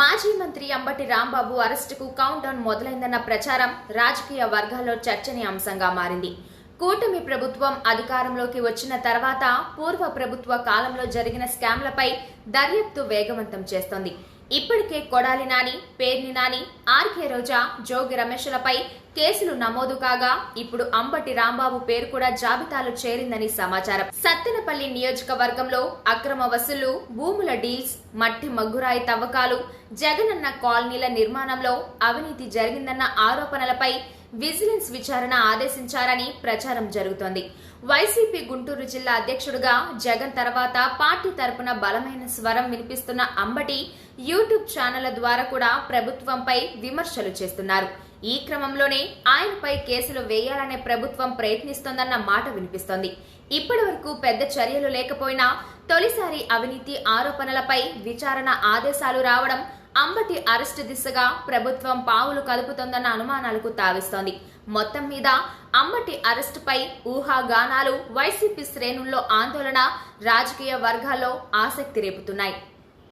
మాజీ మంత్రి అంబటి రాంబాబు అరెస్టుకు కౌంట్ డౌన్ మొదలైందన్న ప్రచారం రాజకీయ వర్గాల్లో చర్చనీయాంశంగా మారింది. కూటమి ప్రభుత్వం అధికారంలోకి వచ్చిన తర్వాత పూర్వ ప్రభుత్వ కాలంలో జరిగిన స్కామ్లపై దర్యాప్తు వేగవంతం చేస్తోంది. ఇప్పటికే కొడాలి నాని పేర్ని నాని ఆర్కే రోజా జోగి రమేష్లపై కేసులు నమోదు కాగా ఇప్పుడు అంబటి రాంబాబు పేరు కూడా జాబితాలో చేరిందని సమాచారం. సత్తెనపల్లి నియోజకవర్గంలో అక్రమ వసూళ్ళు భూముల డీల్స్ మట్టి మగ్గురాయి తవ్వకాలు జగనన్న కాలనీల నిర్మాణంలో అవినీతి జరిగిందన్న ఆరోపణలపై విజిలెన్స్ విచారణ ఆదేశించారని ప్రచారం జరుగుతోంది. వైసీపీ గుంటూరు జిల్లా అధ్యక్షుడిగా జగన్ తర్వాత పార్టీ తరపున బలమైన స్వరం వినిపిస్తున్న అంబటి యూట్యూబ్ ఛానళ్ళ ద్వారా కూడా ప్రభుత్వంపై విమర్శలు చేస్తున్నారు. ఈ క్రమంలోనే ఆయనపై కేసులు వేయాలనే ప్రభుత్వం ప్రయత్నిస్తోందన్న మాట వినిపిస్తోంది. ఇప్పటి వరకు పెద్ద చర్యలు లేకపోయినా తొలిసారి అవినీతి ఆరోపణలపై విచారణ ఆదేశాలు రావడం అంబటి అరెస్టు దిశగా ప్రభుత్వం పావులు కలుపుతోందన్న అనుమానాలకు తావిస్తోంది. మొత్తం మీద అంబటి అరెస్టుపై ఊహాగానాలు వైసీపీ శ్రేణుల్లో ఆందోళన రాజకీయ వర్గాల్లో ఆసక్తి రేపుతున్నాయి.